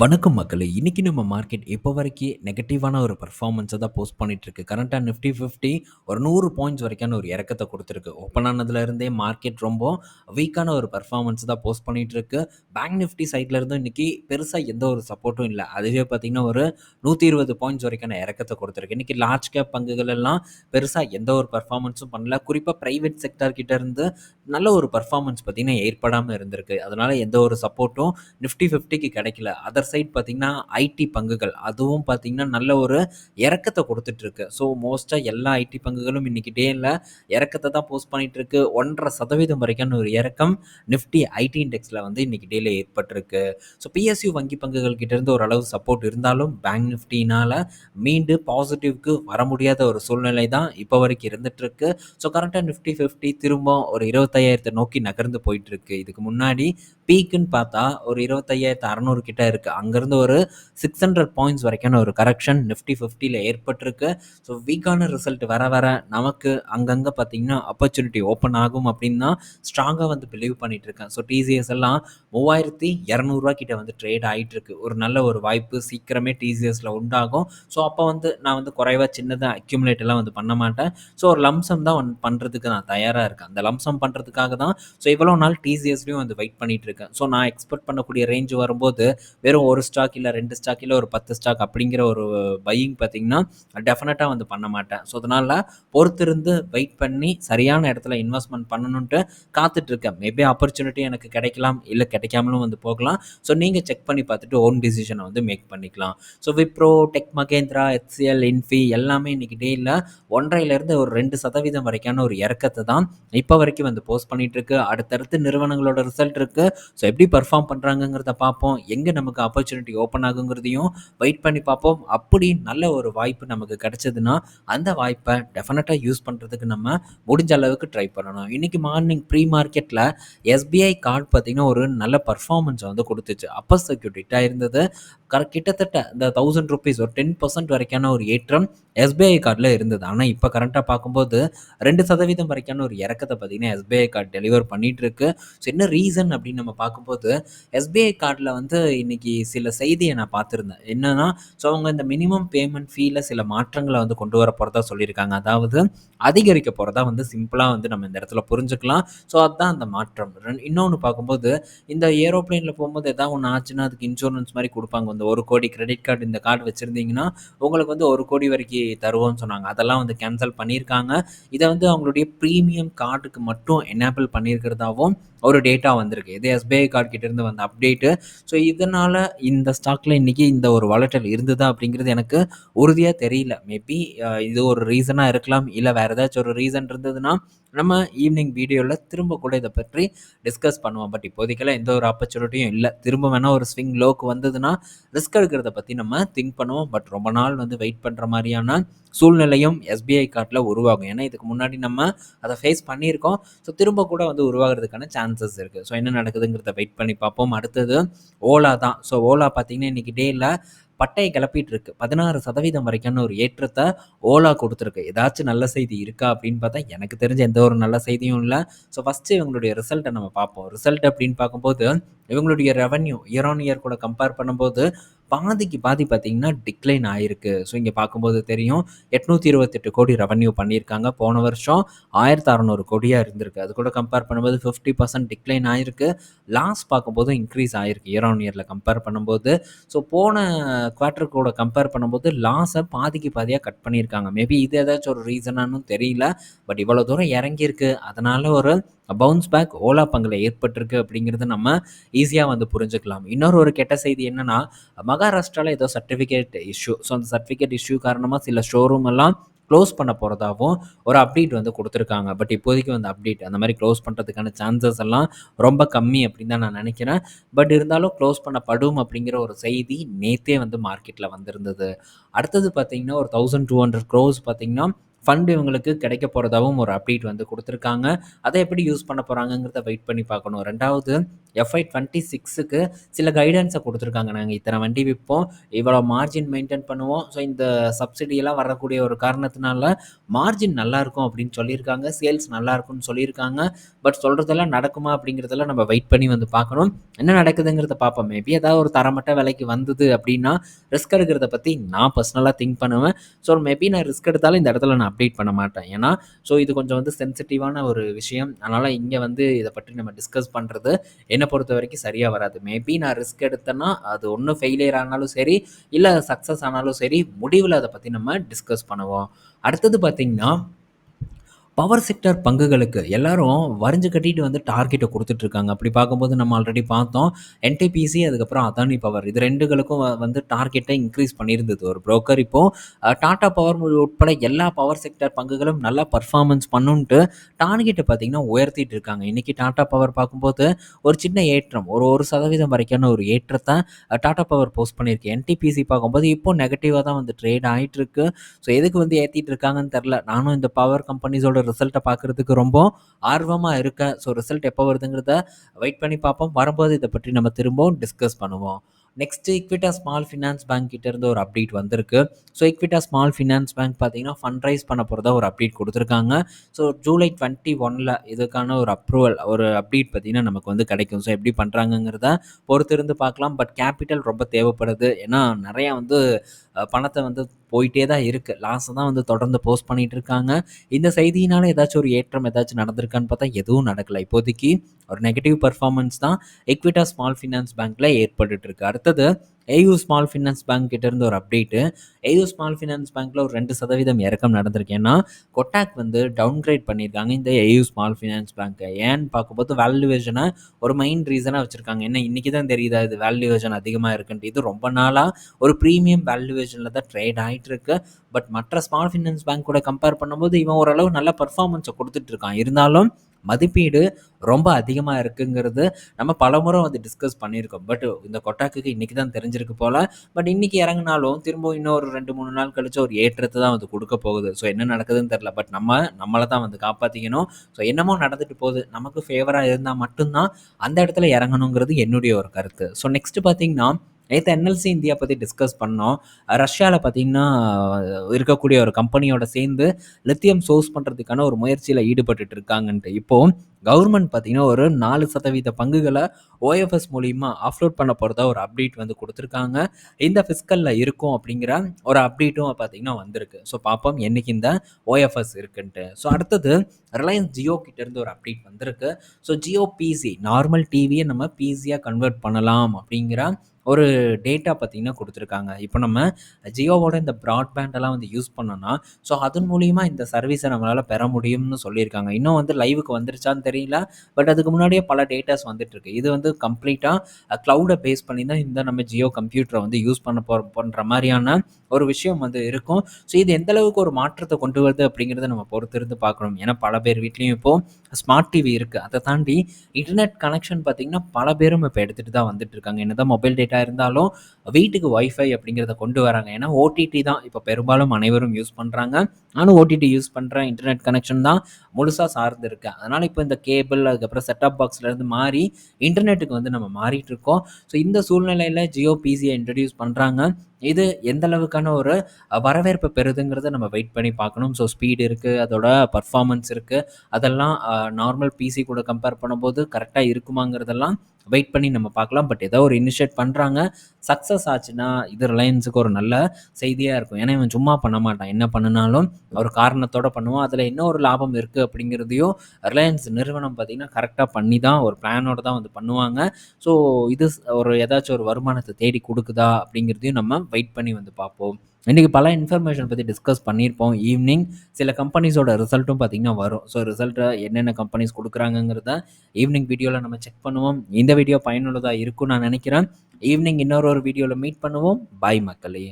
வணக்கம் மக்களே! இன்றைக்கி நம்ம மார்க்கெட் இப்போ வரைக்கும் நெகட்டிவான ஒரு பர்ஃபார்மன்ஸை தான் போஸ்ட் பண்ணிகிட்ருக்கு கரண்ட்டாக நிஃப்டி 50 ஒரு நூறு பாயிண்ட்ஸ் வரைக்கான ஒரு இறக்கத்தை கொடுத்துருக்கு ஓப்பன் ஆனதுலேருந்தே மார்க்கெட் ரொம்ப வீக்கான ஒரு பெர்ஃபார்மன்ஸ் தான் போஸ்ட் பண்ணிகிட்ருக்கு பேங்க் நிஃப்டி சைட்லேருந்தும் இன்றைக்கி பெருசாக எந்த ஒரு சப்போர்ட்டும் இல்லை அதுவே பார்த்திங்கன்னா ஒரு 120 பாயிண்ட்ஸ் வரைக்கான இறக்கத்தை கொடுத்துருக்கு இன்றைக்கி லார்ஜ் கேப் பங்குகள் எல்லாம் பெருசாக எந்த ஒரு பர்ஃபார்மன்ஸும் பண்ணல. குறிப்பாக ப்ரைவேட் செக்டார் கிட்டேருந்து நல்ல ஒரு பர்ஃபார்மன்ஸ் பார்த்தீங்கன்னா, ஏற்படாமல் இருந்திருக்கு. அதனால் எந்த ஒரு சப்போர்ட்டும் நிஃப்டி 50க்கு கிடைக்கல. அதர் சைட் பார்த்திங்கன்னா ஐடி பங்குகள் அதுவும் பார்த்தீங்கன்னா, நல்ல ஒரு இறக்கத்தை கொடுத்துட்ருக்கு ஸோ மோஸ்ட்டாக எல்லா ஐடி பங்குகளும் இன்றைக்கி டேல இறக்கத்தை தான் போஸ்ட் பண்ணிகிட்ருக்கு ஒன்றரை சதவீதம் வரைக்கான ஒரு இறக்கம் நிஃப்டி ஐடி இண்டெக்ஸில் வந்து இன்றைக்கி டேல ஏற்பட்டிருக்கு. ஸோ பிஎஸ்யூ வங்கி பங்குகள் கிட்டேருந்து ஓரளவு சப்போர்ட் இருந்தாலும், பேங்க் நிஃப்டினால் மீண்டு பாசிட்டிவ்க்கு வர முடியாத ஒரு சூழ்நிலை தான் இப்போ வரைக்கும் இருந்துட்டுருக்கு. ஸோ கரெக்டாக நிஃப்டி 50 திரும்ப ஒரு 25,000 நோக்கி நகர்ந்து போயிட்டுருக்கு. இதுக்கு முன்னாடி பீக்குன்னு பார்த்தா ஒரு 25,600 கிட்ட இருக்குது அங்கேருந்து ஒரு 600 பாயிண்ட்ஸ் வரைக்கான ஒரு கரெக்ஷன் நிஃப்டி 50ல ஏற்பட்டிருக்கு. ஸோ வீக்கான ரிசல்ட் வர வர நமக்கு அங்கங்கே பார்த்தீங்கன்னா, ஆப்பர்ச்சுனிட்டி ஓப்பன் ஆகும் அப்படின்னு தான் ஸ்ட்ராங்கா வந்து பிலீவ் பண்ணிட்டுருக்கேன். ஸோ டிசிஎஸ் எல்லாம் மூவாயிரத்தி இரநூறுவா கிட்ட வந்து ட்ரேட் ஆயிட்டுருக்கு. ஒரு நல்ல ஒரு வாய்ப்பு சீக்கிரமே டிசிஎஸில் உண்டாகும். ஸோ அப்போ வந்து நான் வந்து குறைவா சின்னதாக அக்யூமுலேட் எல்லாம் வந்து பண்ண மாட்டேன். ஸோ ஒரு லம்சம் தான் வந்து பண்ணுறதுக்கு நான் தயாராக இருக்கேன். அந்த லம்சம் பண்ணுறதுக்காக தான் ஸோ இவ்வளோ நாள் டிசிஎஸ்லேயும் வந்து வெயிட் பண்ணிட்டுருக்கேன். ஸோ நான் எக்ஸ்பெக்ட் பண்ணக்கூடிய ரேஞ்ச் வரும்போது வெறும் ஒரு ஸ்டாக் இல்லை ரெண்டு ஸ்டாக் இல்லை ஒரு 10 ஸ்டாக் அப்படிங்கிற ஒரு பையிங் பார்த்தீங்கன்னா, டெஃபினட்டாக வந்து பண்ண மாட்டேன். ஸோ அதனால் பொறுத்திருந்து வெயிட் பண்ணி சரியான இடத்துல இன்வெஸ்ட்மெண்ட் பண்ணணுன்ட்டு காத்துட்ருக்கேன். மேபி ஆப்பர்ச்சுனிட்டி எனக்கு கிடைக்கலாம். இல்லை கிடைக்காமலும் வந்து போகலாம். ஸோ நீங்கள் செக் பண்ணி பார்த்துட்டு ஓன் டிசிஷனை வந்து மேக் பண்ணிக்கலாம். So Wipro, Tech Mahindra, HCL, Infy எல்லாமே இன்றைக்கி டேல 1.5லேருந்து ஒரு ரெண்டு சதவீதம் வரைக்கான ஒரு இறக்கத்தை தான் இப்போ வரைக்கும் வந்து போஸ்ட் பண்ணிகிட்ருக்கு அடுத்தடுத்து நிறுவனங்களோட ரிசல்ட் இருக்குது ஸோ எப்படி பர்ஃபார்ம் பண்ணுறாங்கங்கிறத பார்ப்போம். எங்கே நமக்கு ஆப்பர்ச்சுனிட்டி ஓப்பன் ஆகுங்கிறதையும் வெயிட் பண்ணி பார்ப்போம். அப்படி நல்ல ஒரு வாய்ப்பு நமக்கு கிடைச்சதுன்னா, அந்த வாய்ப்பை டெஃபினட்டாக யூஸ் பண்ணுறதுக்கு நம்ம முடிஞ்ச அளவுக்கு ட்ரை பண்ணணும். இன்னைக்கு மார்னிங் ப்ரீ மார்க்கெட்டில் எஸ்பிஐ கார்டு பார்த்தீங்கன்னா, ஒரு நல்ல பர்ஃபார்மன்ஸை வந்து கொடுத்துச்சு அப்பர் சர்க்யூட் இருந்தது ஆயிருந்தது. கிட்டத்தட்ட இந்த தௌசண்ட் ருபீஸ் ஒரு 10% வரைக்கான ஒரு ஏற்றம் எஸ்பிஐ கார்டில் இருந்தது. ஆனால் இப்போ கரண்ட்டாக பார்க்கும்போது ரெண்டு சதவீதம் வரைக்கான ஒரு இறக்கத்தை பார்த்தீங்கன்னா, எஸ்பிஐ கார்டு டெலிவர் பண்ணிட்டுருக்கு. ஸோ என்ன ரீசன் அப்படின்னு நம்ம பார்க்கும்போது, எஸ்பிஐ கார்டில் வந்து இன்னைக்கு சில செய்தியை நான் பார்த்துருந்தேன் என்னன்னா, ஸோ அவங்க இந்த மினிமம் பேமெண்ட் ஃபீல சில மாற்றங்களை வந்து கொண்டு வர போகிறதா சொல்லியிருக்காங்க. அதாவது அதிகரிக்க போகிறதா வந்து சிம்பிளாக வந்து நம்ம இந்த இடத்துல புரிஞ்சுக்கலாம். ஸோ அதுதான் அந்த மாற்றம். இன்னொன்று பார்க்கும்போது, இந்த ஏரோப்ளைனில் போகும்போது எதாவது ஒன்று ஆச்சுன்னா, அதுக்கு இன்சூரன்ஸ் மாதிரி கொடுப்பாங்க இந்த 1,00,00,000 கிரெடிட் கார்டு இந்த கார்டு வச்சுருந்தீங்கன்னா உங்களுக்கு வந்து ஒரு கோடி வரைக்கும் தருவோம்னு சொன்னாங்க. அதெல்லாம் வந்து கேன்சல் பண்ணியிருக்காங்க. இதை வந்து அவங்களுடைய ப்ரீமியம் கார்டுக்கு மட்டும் எனேபிள் பண்ணியிருக்கிறதாவும் ஒரு டேட்டா வந்திருக்கு. இது எஸ்பிஐ கார்டு கிட்டேருந்து வந்த அப்டேட்டு. ஸோ இதனால் இந்த ஸ்டாக்ல இன்னைக்கு இந்த ஒரு வளட்டல் இருந்ததா அப்படிங்கிறது எனக்கு உறுதியாக தெரியல. மேபி இது ஒரு ரீசனாக இருக்கலாம். இல்லை வேறு ஏதாச்சும் ஒரு ரீசன் இருந்ததுன்னா, நம்ம ஈவினிங் வீடியோவில் திரும்ப கூட இதை பற்றி டிஸ்கஸ் பண்ணுவோம். பட் இப்போதைக்கெல்லாம் எந்த ஒரு ஆப்பர்ச்சுனிட்டியும் இல்லை திரும்ப வேணால் ஒரு ஸ்விங் லோக்கு வந்ததுன்னா, ரிஸ்க் எடுக்கிறத பற்றி நம்ம திங்க் பண்ணுவோம். பட் ரொம்ப நாள் வந்து வெயிட் பண்ணுற மாதிரியான சூழ்நிலையும் எஸ்பிஐ கார்டில் உருவாகும். ஏன்னா, இதுக்கு முன்னாடி நம்ம அதை ஃபேஸ் பண்ணியிருக்கோம். ஸோ திரும்ப கூட வந்து உருவாகுறதுக்கான சான்சஸ் இருக்குது ஸோ என்ன நடக்குதுங்கிறத வெயிட் பண்ணி பார்ப்போம். அடுத்தது ஓலா தான். ஸோ ஓலா பார்த்தீங்கன்னா, இன்னைக்கு டேயில் பட்டைய கிளப்பிட்டுருக்கு. 16% வரைக்கான ஒரு ஏற்றத்தை ஓலா கொடுத்துருக்கு ஏதாச்சும் நல்ல செய்தி இருக்கா அப்படின்னு பார்த்தா, எனக்கு தெரிஞ்ச எந்த ஒரு நல்ல செய்தியும் இல்லை ஸோ ஃபஸ்ட்டு இவங்களுடைய ரிசல்ட்டை நம்ம பார்ப்போம். ரிசல்ட் அப்படின்னு பார்க்கும்போது, இவங்களுடைய ரெவன்யூ இயர் ஆன் இயர் கூட கம்பேர் பண்ணும்போது, பாதிக்கு பாதி பார்த்தீங்கன்னா, டிக்ளைன் ஆயிருக்கு. ஸோ இங்கே பார்க்கும்போது தெரியும். எட்நூத்தி இருபத்தெட்டு கோடி ரெவன்யூ பண்ணியிருக்காங்க. போன வருஷம் 1,600,00,00,000 இருந்திருக்கு. அது கூட கம்பேர் பண்ணும்போது 50% டிக்ளைன் ஆயிருக்கு. லாஸ் பார்க்கும்போது இன்க்ரீஸ் ஆயிருக்கு. இயர் ஆன் இயரில் கம்பேர் பண்ணும்போது. ஸோ போன குவார்ட்டர் கூட கம்பேர் பண்ணும்போது லாஸை பாதிக்கு பாதியாக கட் பண்ணியிருக்காங்க. மேபி இது ஏதாச்சும் ஒரு ரீசனான்னு தெரியல. பட் இவ்வளோ தூரம் இறங்கியிருக்கு. அதனால ஒரு பவுன்ஸ் பேக் ஓலா பங்குல ஏற்பட்டிருக்கு அப்படிங்கிறத நம்ம ஈஸியாக வந்து புரிஞ்சுக்கலாம். இன்னொரு ஒரு கெட்ட செய்தி என்னென்னா மகாராஷ்டிராவில் ஏதோ சர்டிஃபிகேட் இஷ்யூ. ஸோ அந்த சர்டிஃபிகேட் இஷ்யூ காரணமாக சில ஷோரூம் எல்லாம் க்ளோஸ் பண்ண போகிறதாகவும் ஒரு அப்டேட் வந்து கொடுத்துருக்காங்க பட் இப்போதைக்கு அந்த அப்டேட் அந்த மாதிரி க்ளோஸ் பண்ணுறதுக்கான சான்சஸ் எல்லாம் ரொம்ப கம்மி அப்படின்னு தான் நான் நினைக்கிறேன். பட் இருந்தாலும் க்ளோஸ் பண்ணப்படும் அப்படிங்கிற ஒரு செய்தி நேத்தே வந்து மார்க்கெட்டில் வந்திருந்தது. அடுத்தது பார்த்தீங்கன்னா, ஒரு தௌசண்ட் டூ ஹண்ட்ரட் க்ரோஸ் பார்த்தீங்கன்னா, ஃபண்ட் இவங்களுக்கு கிடைக்க போகிறதாவும் ஒரு அப்டேட் வந்து கொடுத்துருக்காங்க. அதை எப்படி யூஸ் பண்ண போகிறாங்கங்கிறத வெயிட் பண்ணி பார்க்கணும். ரெண்டாவது எஃப்ஐ டுவெண்ட்டி சிக்ஸுக்கு சில கைடன்ஸை கொடுத்துருக்காங்க. நாங்கள் இத்தனை வண்டி விற்போம் இவ்வளோ மார்ஜின் மெயின்டைன் பண்ணுவோம். ஸோ இந்த சப்சிடியெல்லாம் வரக்கூடிய ஒரு காரணத்தினால மார்ஜின் நல்லாயிருக்கும் அப்படின்னு சொல்லியிருக்காங்க. சேல்ஸ் நல்லாயிருக்கும்னு சொல்லியிருக்காங்க. பட் சொல்கிறதெல்லாம் நடக்குமா அப்படிங்கிறதெல்லாம் நம்ம வெயிட் பண்ணி வந்து பார்க்கணும். என்ன நடக்குதுங்கிறத பார்ப்போம். மேபி ஏதாவது ஒரு தரமட்ட விலைக்கு வந்தது அப்படின்னா ரிஸ்க் எடுக்கிறத பற்றி நான் பர்சனலாக திங்க் பண்ணுவேன். ஸோ மேபி நான் ரிஸ்க் எடுத்தாலும் இந்த இடத்துல நான் அப்டேட் பண்ண மாட்டேன். ஏன்னா ஸோ இது கொஞ்சம் வந்து சென்சிட்டிவான ஒரு விஷயம். அதனால் இங்கே வந்து இதை பற்றி நம்ம டிஸ்கஸ் பண்ணுறது என்னை பொறுத்த வரைக்கும் சரியாக வராது. மேபி நான் ரிஸ்க் எடுத்தேன்னா அது ஒன்றும் ஃபெயிலியர் ஆனாலும் சரி இல்லை சக்ஸஸ் ஆனாலும் சரி முடிவில் அதை பற்றி நம்ம டிஸ்கஸ் பண்ணுவோம். அடுத்தது பார்த்திங்கன்னா பவர் செக்டர் பங்குகளுக்கு எல்லாரும் வரைஞ்சு கட்டிட்டு வந்து டார்கெட்டை கொடுத்துட்ருக்காங்க. அப்படி பார்க்கும்போது நம்ம ஆல்ரெடி பார்த்தோம் என்டிபிசி அதுக்கப்புறம் அதானி பவர் இது ரெண்டுகளுக்கும் வந்து டார்கெட்டை இன்க்ரீஸ் பண்ணியிருந்தது ஒரு ப்ரோக்கர் இப்போது டாடா பவர் உட்பட எல்லா பவர் செக்டர் பங்குகளும் நல்லா பர்ஃபார்மன்ஸ் பண்ணுன்ட்டு டார்கெட்டை பார்த்திங்கன்னா உயர்த்திட்டு இருக்காங்க இன்றைக்கி டாடா பவர் பார்க்கும்போது ஒரு சின்ன ஏற்றம் ஒரு ஒரு சதவீதம் வரைக்கான ஒரு ஏற்றத்தை டாடா பவர் போஸ்ட் பண்ணியிருக்கு. என்டிபிசி பார்க்கும்போது இப்போ நெகட்டிவாக தான் வந்து ட்ரேட் ஆகிட்டுருக்கு ஸோ எதுக்கு வந்து ஏற்றிட்டு இருக்காங்கன்னு தெரில நானும் இந்த பவர் கம்பெனிஸோட ரிசல்ட்டை பார்க்குறதுக்கு ரொம்ப ஆர்வமாக இருக்கேன் ஸோ ரிசல்ட் எப்போ வருதுங்கிறத வெயிட் பண்ணி பார்ப்போம். வரும்போது இதை பற்றி நம்ம திரும்பவும் டிஸ்கஸ் பண்ணுவோம். Next Equitas small finance bank கிட்டேருந்து ஒரு அப்டேட் வந்திருக்கு. So Equitas small finance bank பார்த்தீங்கன்னா ஃபண்ட் ரைஸ் பண்ண போகிறதா ஒரு அப்டேட் கொடுத்துருக்காங்க. ஸோ ஜூலை டுவெண்ட்டி ஒனில் இதுக்கான ஒரு அப்ரூவல் ஒரு அப்டேட் பார்த்தீங்கன்னா நமக்கு வந்து கிடைக்கும். ஸோ எப்படி பண்ணுறாங்கங்கிறத பொறுத்திருந்து பார்க்கலாம். பட் கேபிட்டல் ரொம்ப தேவைப்படுது. ஏன்னா நிறையா வந்து பணத்தை வந்து போயிட்டே தான் இருக்குது லாஸ்ட்டை தான் வந்து தொடர்ந்து போஸ்ட் பண்ணிகிட்டு இருக்காங்க இந்த செய்தியினால் ஏதாச்சும் ஒரு ஏற்றம் ஏதாச்சும் நடந்திருக்கான்னு பார்த்தா எதுவும் நடக்கலை. இப்போதைக்கு ஒரு நெகட்டிவ் பர்ஃபார்மன்ஸ் தான் எக்விட்டா ஸ்மால் ஃபினான்ஸ் பேங்க்கில் ஏற்பட்டுருக்கு அடுத்தது ஏயூ ஸ்மால் ஃபினான்ஸ் பேங்க் கிட்டேருந்து ஒரு அப்டேட்டு ஏயூ ஸ்மால் ஃபினான்ஸ் பேங்க்கில் ஒரு ரெண்டு சதவீதம் இறக்கம் நடந்திருக்கு. ஏன்னா கொட்டாக் வந்து டவுன்கிரேட் பண்ணியிருக்காங்க. இந்த ஏயூ ஸ்மால் ஃபினான்ஸ் பேங்க்கை ஏன்னு பார்க்கும்போது வேல்யூவேஷனை ஒரு மெயின் ரீசனாக வச்சுருக்காங்க. என்ன இன்றைக்கி தான் தெரியுதா இது வேல்யூவேஷன் அதிகமாக இருக்குன்ட்டு. இது ரொம்ப நாளாக ஒரு ப்ரீமியம் வேல்யூவேஷனில் தான் ட்ரேட் ஆகிட்டு இருக்கு பட் மற்ற ஸ்மால் ஃபினான்ஸ் பேங்க் கூட கம்பேர் பண்ணும்போது இவன் ஓரளவு நல்ல பர்ஃபார்மன்ஸை கொடுத்துட்ருக்கான் இருந்தாலும் மதிப்பீடு ரொம்ப அதிகமாக இருக்குங்கிறது நம்ம பலமுறை வந்து டிஸ்கஸ் பண்ணியிருக்கோம். பட் இந்த கொட்டாக்கு இன்றைக்கி தான் தெரிஞ்சிருக்கு போல். பட் இன்றைக்கி இறங்கினாலும் திரும்பவும் இன்னொரு ரெண்டு மூணு நாள் கழிச்சு ஒரு ஏற்றத்தை தான் வந்து கொடுக்க போகுது. ஸோ என்ன நடக்குதுன்னு தெரில பட் நம்ம நம்மளை தான் வந்து காப்பாற்றிக்கணும் ஸோ என்னமோ நடந்துட்டு போகுது. நமக்கு ஃபேவராக இருந்தால் மட்டும்தான் அந்த இடத்துல இறங்கணுங்கிறது என்னுடைய ஒரு கருத்து. ஸோ நெக்ஸ்ட்டு பார்த்தீங்கன்னா நேற்று என்எல்சி இந்தியா பற்றி டிஸ்கஸ் பண்ணோம். ரஷ்யாவில் பார்த்திங்கன்னா இருக்கக்கூடிய ஒரு கம்பெனியோட சேர்ந்து லித்தியம் சோர்ஸ் பண்ணுறதுக்கான ஒரு முயற்சியில் ஈடுபட்டு இருக்காங்கன்ட்டு. இப்போது கவர்மெண்ட் பார்த்திங்கன்னா ஒரு நாலு சதவீத பங்குகளை ஓஎஃப்எஸ் மூலிமா அப்லோட் பண்ண போகிறதா ஒரு அப்டேட் வந்து கொடுத்துருக்காங்க. இந்த ஃபிஸ்கலில் இருக்கும் அப்படிங்கிற ஒரு அப்டேட்டும் பார்த்திங்கன்னா வந்திருக்கு. ஸோ பார்ப்போம் என்றைக்கு இந்த ஓஎஃப்எஸ் இருக்குன்ட்டு. ஸோ அடுத்தது ரிலையன்ஸ் ஜியோ கிட்டேருந்து ஒரு அப்டேட் வந்திருக்கு. ஸோ ஜியோ பிசி நார்மல் டிவியை நம்ம பிசியாக கன்வெர்ட் பண்ணலாம் அப்படிங்கிற ஒரு டேட்டா பார்த்திங்கன்னா கொடுத்துருக்காங்க. இப்போ நம்ம ஜியோவோட இந்த ப்ராட்பேண்டெல்லாம் வந்து யூஸ் பண்ணோன்னா ஸோ அதன் மூலியமாக இந்த சர்வீஸை நம்மளால் பெற முடியும்னு சொல்லியிருக்காங்க. இன்னும் வந்து லைவுக்கு வந்துருச்சான்னு தெரியல பட் அதுக்கு முன்னாடியே பல டேட்டாஸ் வந்துட்டுருக்கு இது வந்து கம்ப்ளீட்டாக க்ளவுடை பேஸ் பண்ணி தான் இந்த நம்ம ஜியோ கம்ப்யூட்டரை வந்து யூஸ் பண்ண போ பண்ணுற மாதிரியான ஒரு விஷயம் வந்து இருக்கும். ஸோ இது எந்த அளவுக்கு ஒரு மாற்றத்தை கொண்டு வருது அப்படிங்கிறத நம்ம பொறுத்திருந்து பார்க்கணும். ஏன்னா பல பேர் வீட்லேயும் இப்போது ஸ்மார்ட் டிவி இருக்குது அதை தாண்டி இன்டர்நெட் கனெக்ஷன் பார்த்திங்கன்னா பல பேரும் இப்போ எடுத்துகிட்டு தான் வந்துட்டு இருக்காங்க. என்ன தான் மொபைல் டேட்டா இருந்தாலும் வீட்டுக்கு ஒய்ஃபை அப்படிங்கிறத கொண்டு வராங்க. ஏன்னா ஓடிடி தான். இப்போ பெரும்பாலும் அனைவரும் யூஸ் பண்ணுறாங்க நானும் ஓடிடி யூஸ் பண்ணுறேன் இன்டர்நெட் கனெக்ஷன் தான் முழுசாக சார்ந்து இருக்கேன் அதனால் இப்போ இந்த கேபிள் அதுக்கப்புறம் செட்டப் பாக்ஸ்லேருந்து மாறி இன்டர்நெட்டுக்கு வந்து நம்ம மாறிட்டு இருக்கோம். ஸோ இந்த சூழ்நிலையில் ஜியோ பிசியை இன்ட்ரடியூஸ் பண்ணுறாங்க இது எந்த அளவுக்கான ஒரு வரவேற்பு பெறுதுங்கிறத நம்ம வெயிட் பண்ணி பார்க்கணும். ஸோ ஸ்பீடு இருக்குது அதோட பர்ஃபார்மன்ஸ் இருக்குது அதெல்லாம் நார்மல் பிசி கூட கம்பேர் பண்ணும்போது கரெக்டாக இருக்குமாங்கிறதெல்லாம் வெயிட் பண்ணி நம்ம பார்க்கலாம். பட் ஏதோ ஒரு இனிஷியேட் பண்ணுறாங்க சக்ஸஸ் ஆச்சுன்னா இது ரிலையன்ஸுக்கு ஒரு நல்ல செய்தியாக இருக்கும். ஏன்னா இவன் சும்மா பண்ண மாட்டான். என்ன பண்ணினாலும் ஒரு காரணத்தோட பண்ணுவோம் அதில் என்ன ஒரு லாபம் இருக்குது அப்படிங்கிறதையும் ரிலையன்ஸ் நிறுவனம் பார்த்திங்கன்னா கரெக்டாக பண்ணி தான் ஒரு பிளானோடு தான் வந்து பண்ணுவாங்க. ஸோ இது ஒரு ஏதாச்சும் ஒரு வருமானத்தை தேடி கொடுக்குதா அப்படிங்கிறதையும் நம்ம வெயிட் பண்ணி வந்து பார்ப்போம். இன்றைக்கி பல இன்ஃபர்மேஷன் பற்றி டிஸ்கஸ் பண்ணியிருப்போம். ஈவினிங் சில கம்பெனிஸோட ரிசல்ட்டும் பார்த்திங்கன்னா வரும். ஸோ ரிசல்ட்டை என்னென்ன கம்பெனிஸ் கொடுக்குறாங்கங்கிறத ஈவினிங் வீடியோவில் நம்ம செக் பண்ணுவோம். இந்த வீடியோ பயனுள்ளதாக இருக்கும்னு நான் நினைக்கிறேன். ஈவினிங் இன்னொரு ஒரு வீடியோவில் மீட் பண்ணுவோம். பாய் மக்களே.